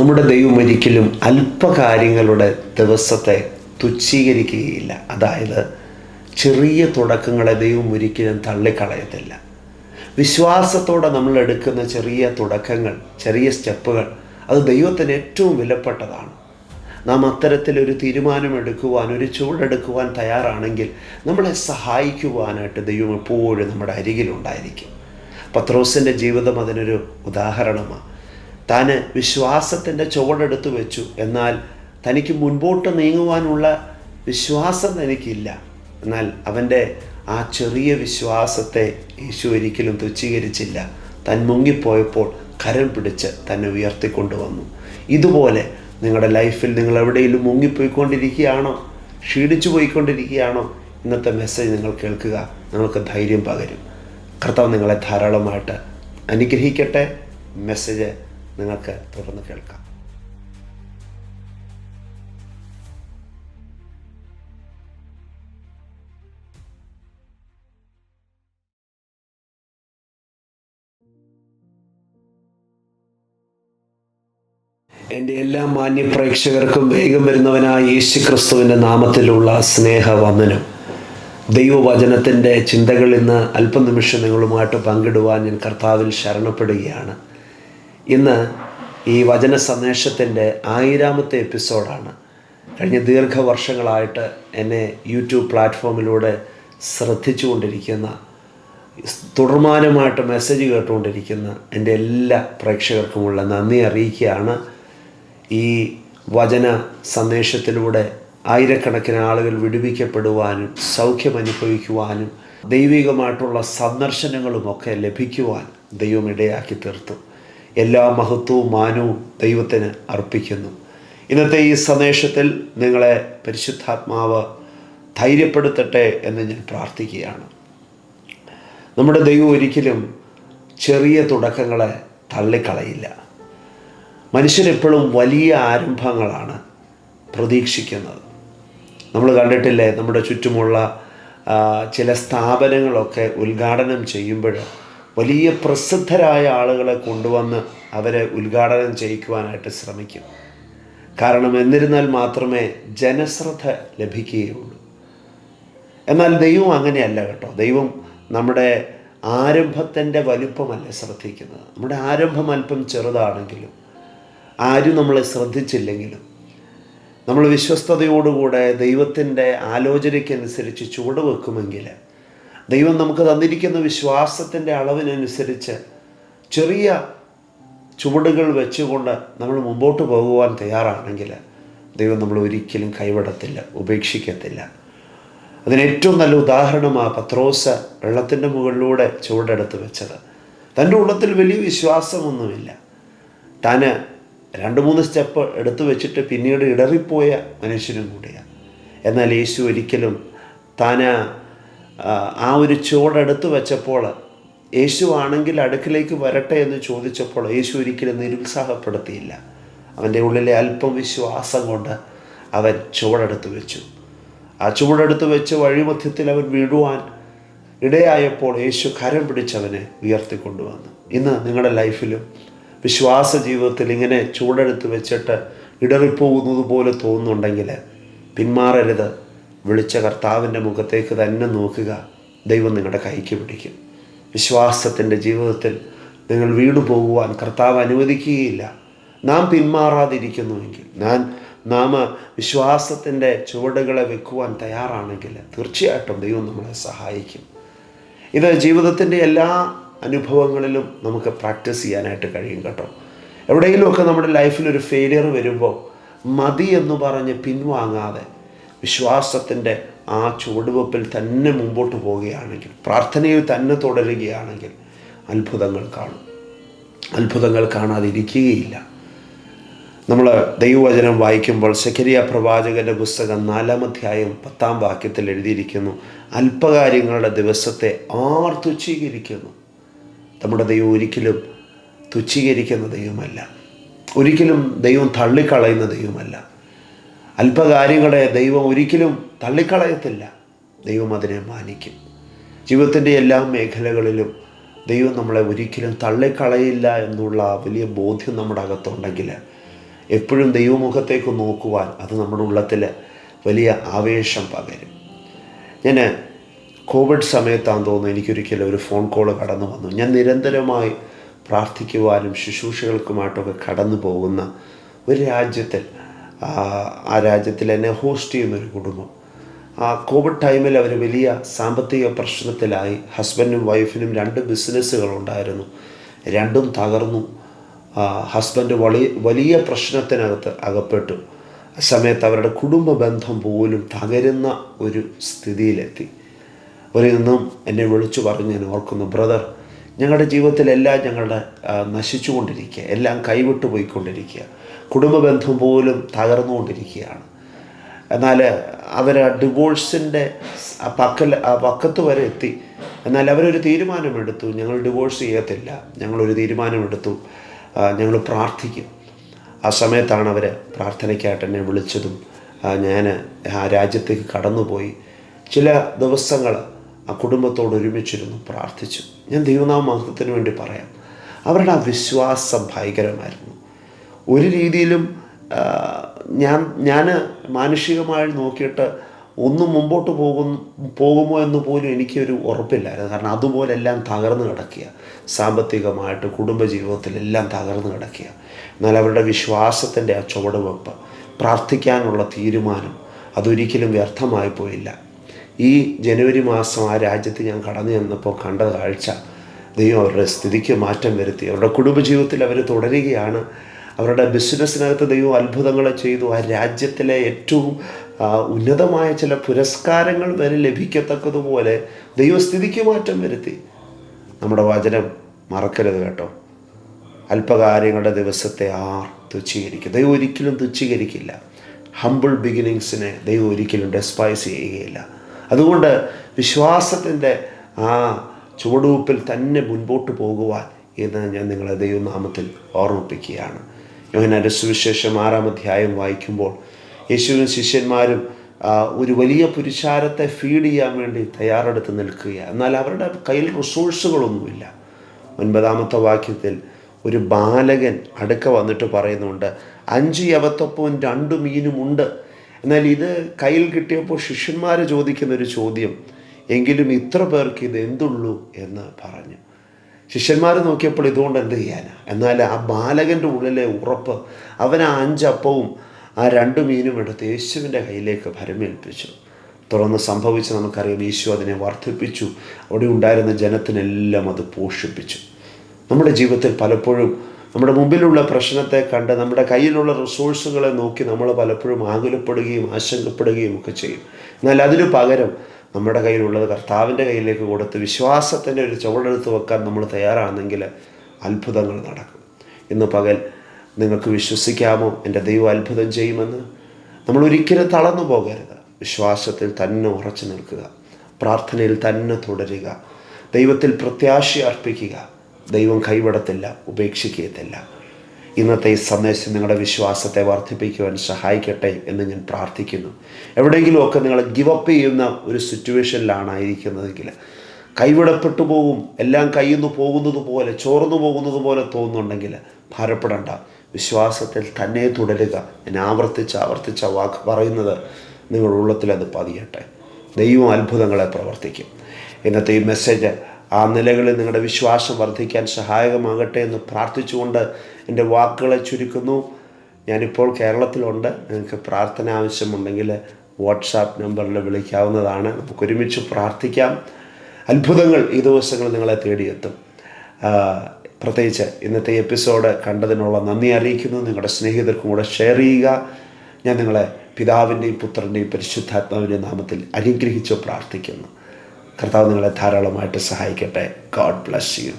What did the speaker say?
നമ്മുടെ ദൈവം ഒരിക്കലും അല്പകാര്യങ്ങളുടെ ദിവസത്തെ തുച്ഛീകരിക്കുകയില്ല. അതായത് ചെറിയ തുടക്കങ്ങളെ ദൈവം ഒരിക്കലും തള്ളിക്കളയത്തില്ല. വിശ്വാസത്തോടെ നമ്മൾ എടുക്കുന്ന ചെറിയ തുടക്കങ്ങൾ ചെറിയ സ്റ്റെപ്പുകൾ അത് ദൈവത്തിന് ഏറ്റവും വിലപ്പെട്ടതാണ്. നാം അത്തരത്തിലൊരു തീരുമാനമെടുക്കുവാൻ ഒരു ചൂടെടുക്കുവാൻ തയ്യാറാണെങ്കിൽ നമ്മളെ സഹായിക്കുവാനായിട്ട് ദൈവം എപ്പോഴും നമ്മുടെ അരികിലുണ്ടായിരിക്കും. പത്രോസിന്റെ ജീവിതം അതിനൊരു ഉദാഹരണമാണ്. താൻ വിശ്വാസത്തിന്റെ ചുവടെടുത്ത് വെച്ചു. എന്നാൽ തനിക്ക് മുൻപോട്ട് നീങ്ങുവാനുള്ള വിശ്വാസം തനിക്കില്ല. എന്നാൽ അവന്റെ ആ ചെറിയ വിശ്വാസത്തെ യേശു ഒരിക്കലും തുച്ഛീകരിച്ചില്ല. താൻ മുങ്ങിപ്പോയപ്പോൾ കരം പിടിച്ച് തന്നെ ഉയർത്തിക്കൊണ്ടുവന്നു. ഇതുപോലെ നിങ്ങളുടെ ലൈഫിൽ നിങ്ങൾ എവിടെയെങ്കിലും മുങ്ങിപ്പോയിക്കൊണ്ടിരിക്കുകയാണോ? ക്ഷീണിച്ചു പോയിക്കൊണ്ടിരിക്കുകയാണോ? ഇന്നത്തെ മെസ്സേജ് നിങ്ങൾ കേൾക്കുക. നിങ്ങൾക്ക് ധൈര്യം പകരും. കർത്താവ് നിങ്ങളെ ധാരാളമായിട്ട് അനുഗ്രഹിക്കട്ടെ. മെസ്സേജ് നിങ്ങൾക്ക് തുടർന്ന് കേൾക്കാം. എന്റെ എല്ലാ മാന്യ പ്രേക്ഷകർക്കും വേഗം വരുന്നവനായ യേശു ക്രിസ്തുവിന്റെ നാമത്തിലുള്ള സ്നേഹവന്ദനം. ദൈവവചനത്തിന്റെ ചിന്തകൾ ഇന്ന് അല്പനിമിഷം നിങ്ങളുമായിട്ട് പങ്കിടുവാൻ ഞാൻ കർത്താവിൽ ശരണപ്പെടുകയാണ്. ഇന്ന് ഈ വചന സന്ദേശത്തിന്റെ ആയിരാമത്തെ എപ്പിസോഡാണ്. കഴിഞ്ഞ ദീർഘവർഷങ്ങളായിട്ട് എന്നെ യൂട്യൂബ് പ്ലാറ്റ്ഫോമിലൂടെ ശ്രദ്ധിച്ചുകൊണ്ടിരിക്കുന്ന തുടർമാനമായിട്ട് മെസ്സേജ് കേട്ടുകൊണ്ടിരിക്കുന്ന എന്റെ എല്ലാ പ്രേക്ഷകർക്കുമുള്ള നന്ദി അറിയിക്കുകയാണ്. ഈ വചന സന്ദേശത്തിലൂടെ ആയിരക്കണക്കിന് ആളുകൾ വിടുവിക്കപ്പെടുവാനും സൗഖ്യം അനുഭവിക്കുവാനും ദൈവികമായിട്ടുള്ള സന്ദർശനങ്ങളുമൊക്കെ ലഭിക്കുവാൻ ദൈവം ഇടയാക്കി തീർത്തു. എല്ലാ മഹത്വവും മാനവും ദൈവത്തിന് അർപ്പിക്കുന്നു. ഇന്നത്തെ ഈ സന്ദേശത്തിൽ നിങ്ങളെ പരിശുദ്ധാത്മാവ് ധൈര്യപ്പെടുത്തട്ടെ എന്ന് ഞാൻ പ്രാർത്ഥിക്കുകയാണ്. നമ്മുടെ ദൈവം ഒരിക്കലും ചെറിയ തുടക്കങ്ങളെ തള്ളിക്കളയില്ല. മനുഷ്യരെപ്പോഴും വലിയ ആരംഭങ്ങളാണ് പ്രതീക്ഷിക്കുന്നത്. നമ്മൾ കണ്ടിട്ടില്ലേ നമ്മുടെ ചുറ്റുമുള്ള ചില സ്ഥാപനങ്ങളൊക്കെ ഉദ്ഘാടനം ചെയ്യുമ്പോൾ വലിയ പ്രസിദ്ധരായ ആളുകളെ കൊണ്ടുവന്ന് അവരെ ഉദ്ഘാടനം ചെയ്യിക്കുവാനായിട്ട് ശ്രമിക്കും. കാരണം എന്നിരുന്നാൽ മാത്രമേ ജനശ്രദ്ധ ലഭിക്കുകയുള്ളൂ. എന്നാൽ ദൈവം അങ്ങനെയല്ല കേട്ടോ. ദൈവം നമ്മുടെ ആരംഭത്തിന്റെ വലുപ്പമല്ല ശ്രദ്ധിക്കുന്നത്. നമ്മുടെ ആരംഭം അല്പം ചെറുതാണെങ്കിലും ആരും നമ്മളെ ശ്രദ്ധിച്ചില്ലെങ്കിലും നമ്മൾ വിശ്വസ്തയോടുകൂടെ ദൈവത്തിന്റെ ആലോചനയ്ക്കനുസരിച്ച് ചുവട് വെക്കുമെങ്കിൽ ദൈവം നമുക്ക് തന്നിരിക്കുന്ന വിശ്വാസത്തിന്റെ അളവിനനുസരിച്ച് ചെറിയ ചുവടുകൾ വെച്ചുകൊണ്ട് നമ്മൾ മുമ്പോട്ട് പോകുവാൻ തയ്യാറാണെങ്കിൽ ദൈവം നമ്മൾ ഒരിക്കലും കൈവിടത്തില്ല ഉപേക്ഷിക്കത്തില്ല. അതിന് ഏറ്റവും നല്ല ഉദാഹരണമാണ് പത്രോസ് വെള്ളത്തിന്റെ മുകളിലൂടെ ചുവടെടുത്ത് വെച്ചത്. തന്റെ ഉള്ളത്തിൽ വലിയ വിശ്വാസമൊന്നുമില്ല. താൻ രണ്ട് മൂന്ന് സ്റ്റെപ്പ് എടുത്തു വെച്ചിട്ട് പിന്നീട് ഇടറിപ്പോയ മനുഷ്യനും കൂടിയാണ്. എന്നാൽ യേശു ഒരിക്കലും താൻ ആ, ഒരു ചുവടെടുത്ത് വെച്ചപ്പോൾ യേശു ആണെങ്കിൽ അടുക്കിലേക്ക് വരട്ടെ എന്ന് ചോദിച്ചപ്പോൾ യേശു ഒരിക്കലും നിരുത്സാഹപ്പെടുത്തിയില്ല. അവന്റെ ഉള്ളിലെ അല്പം വിശ്വാസം കൊണ്ട് അവൻ ചുവടെടുത്ത് വെച്ചു. ആ ചുവടെടുത്ത് വെച്ച് വഴിമധ്യത്തിൽ അവൻ വീഴുവാൻ ഇടയായപ്പോൾ യേശു കരം പിടിച്ചവനെ ഉയർത്തിക്കൊണ്ടുവന്നു. ഇന്ന് നിങ്ങളുടെ ലൈഫിലും വിശ്വാസ ജീവിതത്തിൽ ഇങ്ങനെ ചൂടെടുത്ത് വെച്ചിട്ട് ഇടറിപ്പോകുന്നത് പോലെ തോന്നുന്നുണ്ടെങ്കിൽ പിന്മാറരുത്. വിളിച്ച കർത്താവിന്റെ മുഖത്തേക്ക് തന്നെ നോക്കുക. ദൈവം നിങ്ങളുടെ കൈക്ക് പിടിക്കും. വിശ്വാസത്തിന്റെ ജീവിതത്തിൽ നിങ്ങൾ വീണു പോകുവാൻ കർത്താവ് അനുവദിക്കുകയില്ല. നാം പിന്മാറാതിരിക്കുന്നുവെങ്കിൽ ഞാൻ നാം വിശ്വാസത്തിന്റെ ചുവടുകളെ വെക്കുവാൻ തയ്യാറാണെങ്കിൽ തീർച്ചയായിട്ടും ദൈവം നമ്മളെ സഹായിക്കും. ഇത് ജീവിതത്തിന്റെ എല്ലാ അനുഭവങ്ങളിലും നമുക്ക് പ്രാക്ടീസ് ചെയ്യാനായിട്ട് കഴിയും കേട്ടോ. എവിടെയെങ്കിലുമൊക്കെ നമ്മുടെ ലൈഫിൽ ഒരു ഫെയിലിയർ വരുമ്പോൾ മതി എന്ന് പറഞ്ഞ് പിൻവാങ്ങാതെ വിശ്വാസത്തിന്റെ ആ ചുവടുവെപ്പിൽ തന്നെ മുമ്പോട്ട് പോവുകയാണെങ്കിൽ പ്രാർത്ഥനയിൽ തന്നെ തുടരുകയാണെങ്കിൽ അത്ഭുതങ്ങൾ കാണും. അത്ഭുതങ്ങൾ കാണാതിരിക്കുകയില്ല. നമ്മൾ ദൈവവചനം വായിക്കുമ്പോൾ സെക്കരിയ പ്രവാചകന്റെ പുസ്തകം നാലാം അധ്യായം പത്താം വാക്യത്തിൽ എഴുതിയിരിക്കുന്നു അല്പകാര്യങ്ങളുടെ ദിവസത്തെ ആർ തുച്ഛീകരിക്കുന്നു. നമ്മുടെ ദൈവം ഒരിക്കലും തുച്ഛീകരിക്കുന്ന ദൈവമല്ല. ഒരിക്കലും ദൈവം തള്ളിക്കളയുന്ന ദൈവമല്ല. അല്പകാര്യങ്ങളെ ദൈവം ഒരിക്കലും തള്ളിക്കളയത്തില്ല. ദൈവം അതിനെ മാനിക്കും. ജീവിതത്തിന്റെ എല്ലാ മേഖലകളിലും ദൈവം നമ്മളെ ഒരിക്കലും തള്ളിക്കളയില്ല എന്നുള്ള വലിയ ബോധ്യം നമ്മുടെ അകത്തുണ്ടെങ്കിൽ എപ്പോഴും ദൈവമുഖത്തേക്ക് നോക്കുവാൻ അത് നമ്മുടെ ഉള്ളത്തിൽ വലിയ ആവേശം പകരും. ഞാൻ കോവിഡ് സമയത്താണെന്ന് തോന്നുന്നു എനിക്കൊരിക്കലും ഒരു ഫോൺ കോൾ കടന്നു വന്നു. ഞാൻ നിരന്തരമായി പ്രാർത്ഥിക്കുവാനും ശുശ്രൂഷകൾക്കുമായിട്ടൊക്കെ കടന്നു പോകുന്ന ഒരു രാജ്യത്തിൽ ആ, രാജ്യത്തിൽ എന്നെ ഹോസ്റ്റ് ചെയ്യുന്നൊരു കുടുംബം. ആ കോവിഡ് ടൈമിൽ അവർ വലിയ സാമ്പത്തിക പ്രശ്നത്തിലായി. ഹസ്ബൻഡും വൈഫിനും രണ്ട് ബിസിനസ്സുകളുണ്ടായിരുന്നു രണ്ടും തകർന്നു. ഹസ്ബൻഡ് വലിയ വലിയ പ്രശ്നത്തിനകത്ത് അകപ്പെട്ടു. ആ സമയത്ത് അവരുടെ കുടുംബ ബന്ധം പോലും തകരുന്ന ഒരു സ്ഥിതിയിലെത്തി. ഒരു നിന്നും എന്നെ വിളിച്ചു പറഞ്ഞു ഞാൻ ഓർക്കുന്നു ബ്രദർ ഞങ്ങളുടെ ജീവിതത്തിലെല്ലാം ഞങ്ങളുടെ നശിച്ചുകൊണ്ടിരിക്കുക. എല്ലാം കൈവിട്ടു പോയിക്കൊണ്ടിരിക്കുക. കുടുംബ ബന്ധം പോലും തകർന്നുകൊണ്ടിരിക്കുകയാണ്. എന്നാൽ അവർ ആ ഡിവോഴ്സിന്റെ പക്കൽ പക്കത്ത് വരെ എത്തി. എന്നാൽ അവരൊരു തീരുമാനമെടുത്തു. ഞങ്ങൾ ഡിവോഴ്സ് ചെയ്യത്തില്ല. ഞങ്ങളൊരു തീരുമാനമെടുത്തു. ഞങ്ങൾ പ്രാർത്ഥിക്കും. ആ സമയത്താണ് അവർ പ്രാർത്ഥനയ്ക്കായിട്ട് എന്നെ വിളിച്ചതും ഞാൻ ആ രാജ്യത്തേക്ക് കടന്നുപോയി. ചില ദിവസങ്ങൾ ആ കുടുംബത്തോട് ഒരുമിച്ചിരുന്നു പ്രാർത്ഥിച്ചു. ഞാൻ ദൈവനാമ മഹത്വത്തിന് വേണ്ടി പറയാം. അവരുടെ ആ വിശ്വാസം ഭയങ്കരമായിരുന്നു. ഒരു രീതിയിലും ഞാൻ ഞാൻ മാനുഷികമായി നോക്കിയിട്ട് ഒന്നും മുമ്പോട്ട് പോകും പോകുമോ എന്ന് പോലും എനിക്കൊരു ഉറപ്പില്ലായിരുന്നു. കാരണം അതുപോലെ എല്ലാം തകർന്നു കിടക്കുക. സാമ്പത്തികമായിട്ട് കുടുംബജീവിതത്തിലെല്ലാം തകർന്നു കിടക്കുക. എന്നാൽ അവരുടെ വിശ്വാസത്തിന്റെ ആ ചുവടുവെപ്പ് പ്രാർത്ഥിക്കാനുള്ള തീരുമാനം അതൊരിക്കലും വ്യർത്ഥമായി പോയില്ല. ഈ ജനുവരി മാസം ആ രാജ്യത്ത് ഞാൻ കടന്നു ചെന്നപ്പോൾ കണ്ട കാഴ്ച ദൈവം അവരുടെ സ്ഥിതിക്ക് മാറ്റം വരുത്തി. അവരുടെ കുടുംബജീവിതത്തിൽ അവർ തുടരുകയാണ്. അവരുടെ ബിസിനസ്സിനകത്ത് ദൈവം അത്ഭുതങ്ങൾ ചെയ്തു. ആ രാജ്യത്തിലെ ഏറ്റവും ഉന്നതമായ ചില പുരസ്കാരങ്ങൾ വരെ ലഭിക്കത്തക്കതുപോലെ ദൈവസ്ഥിതിക്ക് മാറ്റം വരുത്തി. നമ്മുടെ വചനം മറക്കരുത് കേട്ടോ. അല്പകാര്യങ്ങളുടെ ദിവസത്തെ ആർ തുച്ഛീകരിക്കും ദൈവം ഒരിക്കലും തുച്ഛീകരിക്കില്ല. ഹമ്പിൾ ബിഗിനിങ്സിനെ ദൈവം ഒരിക്കലും ഡെസ്പൈസ് ചെയ്യുകയില്ല. അതുകൊണ്ട് വിശ്വാസത്തിന്റെ ആ ചുവടുവെപ്പിൽ തന്നെ മുൻപോട്ട് പോകുവാൻ എന്ന് ഞാൻ നിങ്ങളെ ദൈവനാമത്തിൽ ഓർമ്മിപ്പിക്കുകയാണ്. യോഹനാന്റെ സുവിശേഷം ആറാം അധ്യായം വായിക്കുമ്പോൾ യേശുവിനും ശിഷ്യന്മാരും ഒരു വലിയ പുരുഷാരത്തെ ഫീഡ് ചെയ്യാൻ വേണ്ടി തയ്യാറെടുത്ത് നിൽക്കുക എന്നാൽ അവരുടെ കയ്യിൽ റിസോഴ്സുകളൊന്നുമില്ല ഒൻപതാമത്തെ വാക്യത്തിൽ ഒരു ബാലകൻ അടുക്ക വന്നിട്ട് പറയുന്നുണ്ട് അഞ്ച് യവത്തപ്പവും രണ്ട് മീനുമുണ്ട്. എന്നാൽ ഇത് കയ്യിൽ കിട്ടിയപ്പോൾ ശിഷ്യന്മാർ ചോദിക്കുന്ന ഒരു ചോദ്യം എങ്കിലും ഇത്ര പേർക്ക് ഇത് എന്തുള്ളൂ? എന്ന് പറഞ്ഞു. ശിഷ്യന്മാർ നോക്കിയപ്പോൾ ഇതുകൊണ്ട് എന്ത് ചെയ്യാനാ? എന്നാൽ ആ ബാലകന്റെ ഉള്ളിലെ ഉറപ്പ് അവൻ ആ അഞ്ചപ്പവും ആ രണ്ട് മീനും എടുത്ത് യേശുവിന്റെ കയ്യിലേക്ക് ഭരമേൽപ്പിച്ചു. തുടർന്ന് സംഭവിച്ച് നമുക്കറിയാം യേശു അതിനെ വർദ്ധിപ്പിച്ചു. അവിടെ ഉണ്ടായിരുന്ന ജനത്തിനെല്ലാം അത് പോഷിപ്പിച്ചു. നമ്മുടെ ജീവിതത്തിൽ പലപ്പോഴും നമ്മുടെ മുമ്പിലുള്ള പ്രശ്നത്തെ കണ്ട് നമ്മുടെ കയ്യിലുള്ള റിസോഴ്സുകളെ നോക്കി നമ്മൾ പലപ്പോഴും ആകുലപ്പെടുകയും ആശങ്കപ്പെടുകയും ഒക്കെ ചെയ്യും. എന്നാൽ അതിനു പകരം നമ്മുടെ കയ്യിലുള്ളത് കർത്താവിന്റെ കയ്യിലേക്ക് കൊടുത്ത് വിശ്വാസത്തിന്റെ ഒരു ചുവടെടുത്ത് വെക്കാൻ നമ്മൾ തയ്യാറാണെങ്കിൽ അത്ഭുതങ്ങൾ നടക്കും. ഇന്ന് പകൽ നിങ്ങൾക്ക് വിശ്വസിക്കാമോ? എന്റെ ദൈവം അത്ഭുതം ചെയ്യുമെന്ന്? നമ്മൾ ഒരിക്കലും തളർന്നു പോകരുത്. വിശ്വാസത്തിൽ തന്നെ ഉറച്ചു നിൽക്കുക. പ്രാർത്ഥനയിൽ തന്നെ തുടരുക. ദൈവത്തിൽ പ്രത്യാശ അർപ്പിക്കുക. ദൈവം കൈവിടത്തില്ല ഉപേക്ഷിക്കത്തില്ല. ഇന്നത്തെ ഈ സന്ദേശം നിങ്ങളുടെ വിശ്വാസത്തെ വർദ്ധിപ്പിക്കുവാൻ സഹായിക്കട്ടെ എന്ന് ഞാൻ പ്രാർത്ഥിക്കുന്നു. എവിടെയെങ്കിലുമൊക്കെ നിങ്ങൾ ഗിവപ്പ് ചെയ്യുന്ന ഒരു സിറ്റുവേഷനിലാണ് ഇരിക്കുന്നതെങ്കിൽ കൈവിടപ്പെട്ടു പോകും എല്ലാം കയ്യിൽ നിന്ന് പോകുന്നത് പോലെ ചോർന്നു പോകുന്നത് പോലെ തോന്നുന്നുണ്ടെങ്കിൽ ഭാരപ്പെടേണ്ട. വിശ്വാസത്തിൽ തന്നെ തുടരുക. ഞാൻ ആവർത്തിച്ച് ആവർത്തിച്ച വാക്ക് പറയുന്നത് നിങ്ങളുടെ ഉള്ളത്തിൽ അത് പതിയട്ടെ. ദൈവം അത്ഭുതങ്ങളെ പ്രവർത്തിക്കും. ഇന്നത്തെ ഈ മെസ്സേജ് ആ നിലകളിൽ നിങ്ങളുടെ വിശ്വാസം വർദ്ധിക്കാൻ സഹായകമാകട്ടെ എന്ന് പ്രാർത്ഥിച്ചുകൊണ്ട് എന്റെ വാക്കുകളെ ചുരുക്കുന്നു. ഞാനിപ്പോൾ കേരളത്തിലുണ്ട്. നിങ്ങൾക്ക് പ്രാർത്ഥന ആവശ്യമുണ്ടെങ്കിൽ വാട്സാപ്പ് നമ്പറിൽ വിളിക്കാവുന്നതാണ്. നമുക്ക് ഒരുമിച്ച് പ്രാർത്ഥിക്കാം. അത്ഭുതങ്ങൾ ഈ ദിവസങ്ങൾ നിങ്ങളെ തേടിയെത്തും. പ്രത്യേകിച്ച് ഇന്നത്തെ എപ്പിസോഡ് കണ്ടതിനുള്ള നന്ദി അറിയിക്കുന്നു. നിങ്ങളുടെ സ്നേഹിതർക്കും കൂടെ ഷെയർ ചെയ്യുക. ഞാൻ നിങ്ങളെ പിതാവിന്റെയും പുത്രന്റെയും പരിശുദ്ധാത്മാവിന്റെയും നാമത്തിൽ അനുഗ്രഹിച്ച് പ്രാർത്ഥിക്കുന്നു. കർത്താവ് നിങ്ങളെ ധാരാളമായിട്ട് സഹായിക്കട്ടെ. God bless you